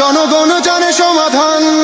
জনগণ জানে সমাধান।